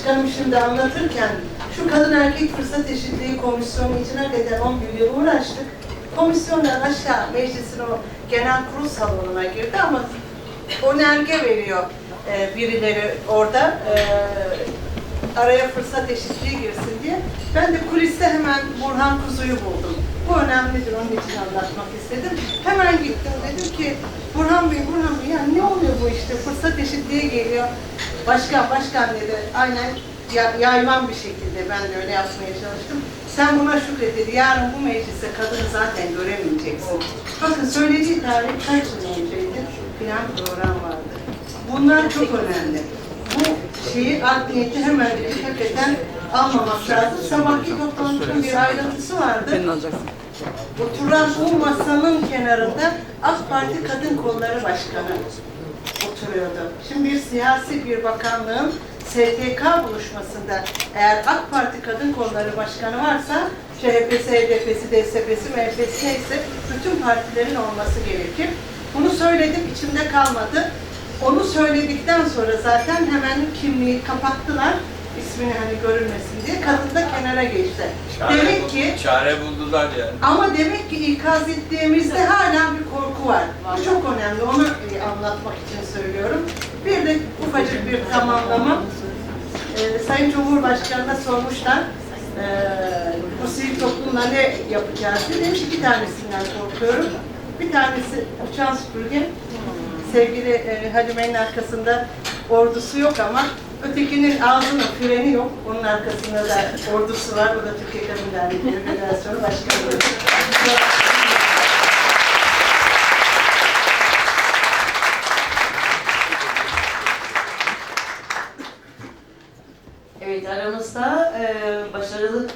Başkanım şimdi anlatırken şu kadın erkek fırsat eşitliği komisyonu için hakikaten 11 yıl uğraştık. Komisyondan aşağı meclisin o genel kurul salonuna girdi ama önerge veriyor e, birileri orada e, araya fırsat eşitliği girsin diye. Ben de kuliste hemen Burhan Kuzu'yu buldum. Bu önemlidir, onun için anlatmak istedim. Hemen gittim, dedim ki Burhan Bey, Burhan Bey, yani ne oluyor bu işte, fırsat eşitliği geliyor. Başkan, başkan dedi, aynen ya- yayvan bir şekilde ben de öyle yapmaya çalıştım. Sen buna şükret dedi, yarın bu mecliste kadını zaten göremeyeceksin. Bakın söylediği tarih kaç yıl önceydi? Plan program vardı. Bunlar çok önemli. Bu şeyi art niyeti hemen dedik, hakikaten almamak lazım. Sabahki toplantının bir ayrıntısı vardı. Oturan bu masanın kenarında AK Parti Kadın Kolları Başkanı oturuyordu. Şimdi bir siyasi bir bakanlığın STK buluşmasında eğer AK Parti Kadın Kolları Başkanı varsa CHP'si, HDP'si, DSP'si, MHP'si neyse bütün partilerin olması gerekir. Bunu söyledim, içimde kalmadı. Onu söyledikten sonra zaten hemen kimliği kapattılar. ismini hani görülmesin diye. Kadın da kenara geçti. Demek ki çare buldular yani. ama demek ki ikaz ettiğimizde hala bir korku var. Bu çok önemli. Onu anlatmak için söylüyorum. Bir de ufacık bir tamamlama. Ee, Sayın Cumhurbaşkanı'na sormuşlar. Ee, bu sivil toplumla ne yapacağız diye. Demiş iki tanesinden korkuyorum. Bir tanesi uçan süpürge. Sevgili e, Halime'nin arkasında ordusu yok ama ötekinin ağzının freni yok. Onun arkasında da ordusu var. O da Türkiye Kadın Dernekleri Federasyonu Başkanı. Evet aramızda e, başarılı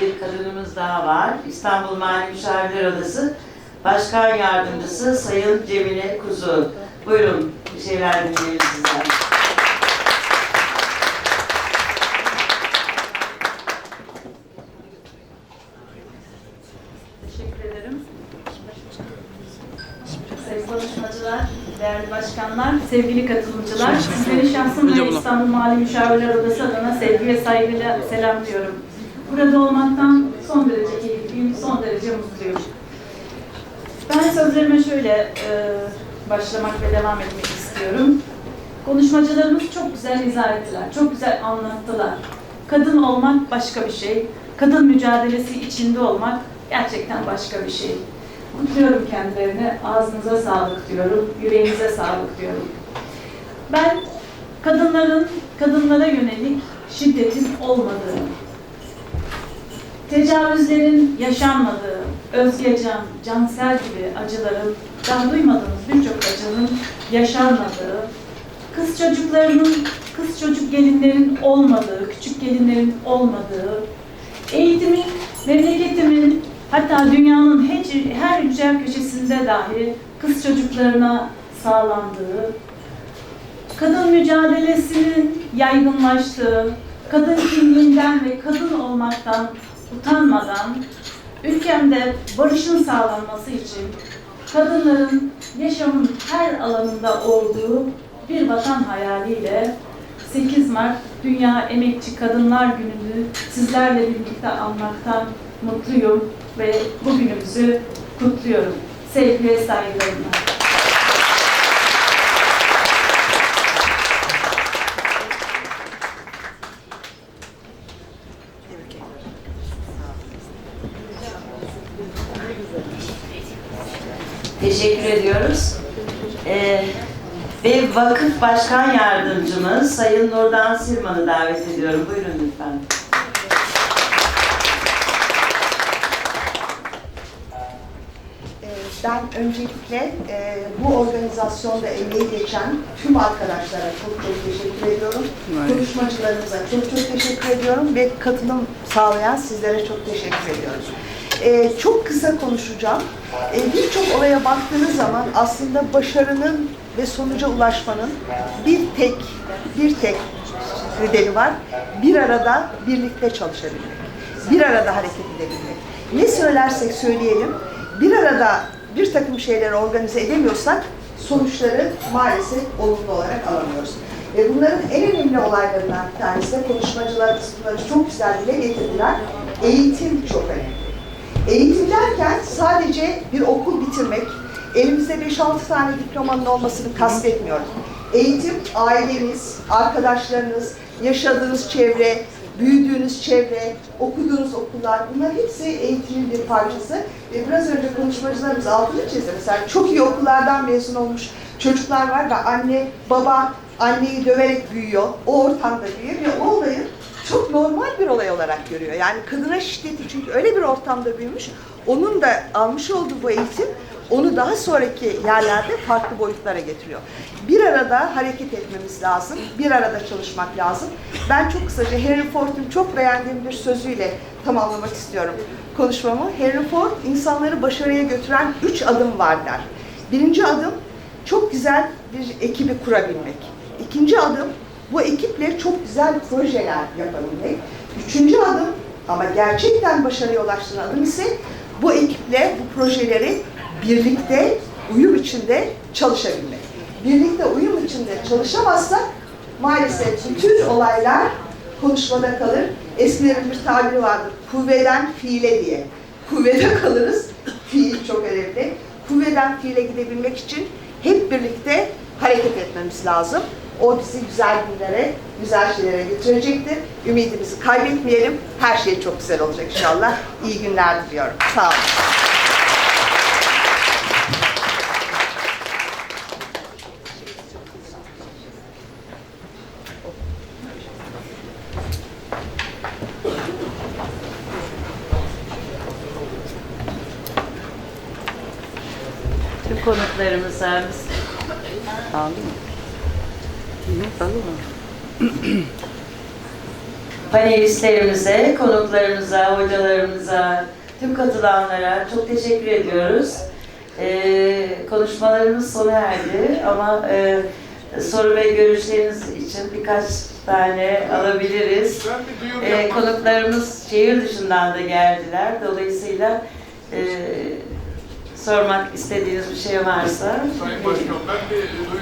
bir kadınımız daha var. İstanbul Mali Müşavirler Odası Başkan Yardımcısı Sayın Cemile Kuzu. Buyurun bir şeyler dinleyelim sizden. Teşekkür ederim. Sevgili konuşmacılar, değerli başkanlar, sevgili katılımcılar, sizleri şahsım ve İstanbul Mali Müşavirler Odası adına sevgi ve saygıyla selamlıyorum. Burada olmaktan son derece keyifliyim, son derece mutluyum. Ben sözlerime şöyle e, başlamak ve devam etmek istiyorum. Konuşmacılarımız çok güzel izah ettiler, çok güzel anlattılar. Kadın olmak başka bir şey, kadın mücadelesi içinde olmak gerçekten başka bir şey. Kutluyorum kendilerini, ağzınıza sağlık diyorum, yüreğinize sağlık diyorum. Ben kadınların, kadınlara yönelik şiddetin olmadığını, tecavüzlerin yaşanmadığı, Özgecan, Cansel gibi acıların, daha duymadığımız birçok acının yaşanmadığı, kız çocuklarının, kız çocuk gelinlerin olmadığı, küçük gelinlerin olmadığı, eğitimin, memleketimin, hatta dünyanın her, her güzel köşesinde dahi kız çocuklarına sağlandığı, kadın mücadelesinin yaygınlaştığı, kadın kimliğinden ve kadın olmaktan utanmadan ülkemde barışın sağlanması için kadınların yaşamın her alanında olduğu bir vatan hayaliyle 8 Mart Dünya Emekçi Kadınlar Günü'nü sizlerle birlikte anmaktan mutluyum ve bugünümüzü kutluyorum. Sevgi ve saygılarımla. Teşekkür ediyoruz. Ee, ve vakıf başkan yardımcımız Sayın Nurdan Sirman'ı davet ediyorum. Buyurun lütfen. Ee, Ben öncelikle e, bu organizasyonda emeği geçen tüm arkadaşlara çok çok teşekkür ediyorum. Konuşmacılarımıza çok çok teşekkür ediyorum ve katılım sağlayan sizlere çok teşekkür ediyorum. Ee, çok kısa konuşacağım. Ee, Birçok olaya baktığınız zaman aslında başarının ve sonuca ulaşmanın bir tek bir tek nedeni var. Bir arada birlikte çalışabilmek. Bir arada hareket edebilmek. Ne söylersek söyleyelim bir arada bir takım şeyleri organize edemiyorsak sonuçları maalesef olumlu olarak alamıyoruz. Ve bunların en önemli olaylarından bir tanesi de konuşmacılarımız bunları çok güzel dile getirdiler. Eğitim çok önemli. Eğitim derken sadece bir okul bitirmek, elimizde 5-6 tane diplomanın olmasını kastetmiyorum. Eğitim, aileniz, arkadaşlarınız, yaşadığınız çevre, büyüdüğünüz çevre, okuduğunuz okullar bunlar hepsi eğitimin bir parçası. Ve biraz önce konuşmacılarımız altını çizdi. Mesela çok iyi okullardan mezun olmuş çocuklar var ve anne, baba anneyi döverek büyüyor. O ortamda büyüyor ve o olayı çok normal bir olay olarak görüyor. Yani kadına şiddeti çünkü öyle bir ortamda büyümüş. Onun da almış olduğu bu eğitim onu daha sonraki yerlerde farklı boyutlara getiriyor. Bir arada hareket etmemiz lazım, bir arada çalışmak lazım. Ben çok kısaca Henry Ford'un çok beğendiğim bir sözüyle tamamlamak istiyorum konuşmamı. Henry Ford, insanları başarıya götüren üç adım var der. Birinci adım, çok güzel bir ekibi kurabilmek. İkinci adım, bu ekiple çok güzel projeler yapabilmek. Üçüncü adım, ama gerçekten başarıya ulaştıran adım ise bu ekiple bu projeleri birlikte, uyum içinde çalışabilmek. Birlikte uyum içinde çalışamazsak maalesef bütün olaylar konuşmada kalır. Eskilerin bir tabiri vardır. Kuvveden fiile diye. Kuvvede kalırız. Fiil çok önemli. Kuvveden fiile gidebilmek için hep birlikte hareket etmemiz lazım. O bizi güzel günlere, güzel şeylere götürecektir. Ümidimizi kaybetmeyelim. Her şey çok güzel olacak inşallah. İyi günler diliyorum. Sağ olun. Tüm konuklarımıza biz... Aldı mı? Mı? Panelistlerimize, konuklarımıza, hocalarımıza, tüm katılanlara çok teşekkür ediyoruz. Ee, konuşmalarımız sona erdi ama e, soru ve görüşleriniz için birkaç tane alabiliriz. Ee, konuklarımız şehir dışından da geldiler. Dolayısıyla e, sormak istediğiniz bir şey varsa. Sayın Başkan, ben duyuru